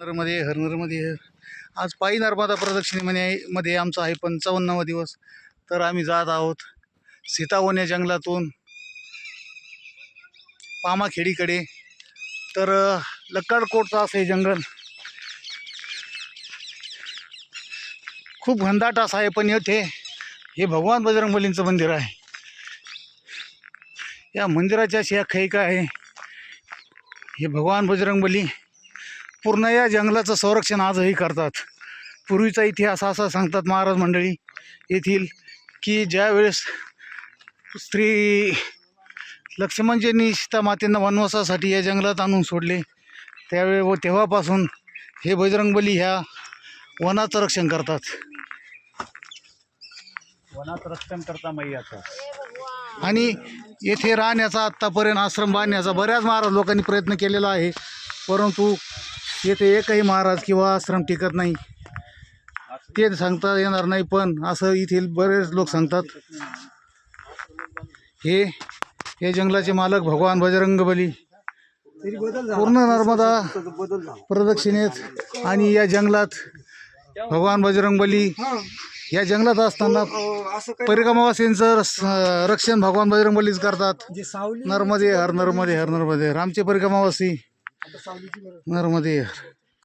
हरनरमध्ये हरनरमध्ये. आज पायी नर्मदा प्रदक्षिणेमध्ये मध्ये आमचा आहे पंचावन्नावा दिवस. तर आम्ही जात आहोत सीतावन या जंगलातून पामाखेडीकडे. तर अ, लक्कडकोटचं असं हे जंगल. खूप घनदाट असं आहे पण येथे हे भगवान बजरंगबलींचं मंदिर आहे. या मंदिराच्या अशी अख्यायिका आहे. हे भगवान बजरंगबली पूर्ण या जंगलाचं संरक्षण आजही करतात. पूर्वीचा इतिहास असा सांगतात महाराज मंडळी येथील की ज्यावेळेस स्त्री लक्ष्मणजींनी सीता मातेंना वनवासासाठी या जंगलात आणून सोडले त्यावेळी व तेव्हापासून हे बजरंगबली ह्या वनाचं रक्षण करतात. वनात रक्षण करता मैयाचं. आणि येथे राहण्याचा आत्तापर्यंत आश्रम बांधण्याचा बऱ्याच महाराज लोकांनी प्रयत्न केलेला आहे परंतु येथे एकही महाराज किंवा आश्रम टिकत नाही. ते सांगता येणार नाही पण असं येथील बरेच लोक सांगतात. हे हे जंगलाचे मालक भगवान बजरंगबली. पूर्ण नर्मदा प्रदक्षिणेत आणि या जंगलात भगवान बजरंगबली या जंगलात असताना परिक्रमावासींचं रक्षण भगवान बजरंगबलीच करतात. नर्मदे हर नर्मदे हर नर्मदे. रामचे परिक्रमावासी. नर्मदे.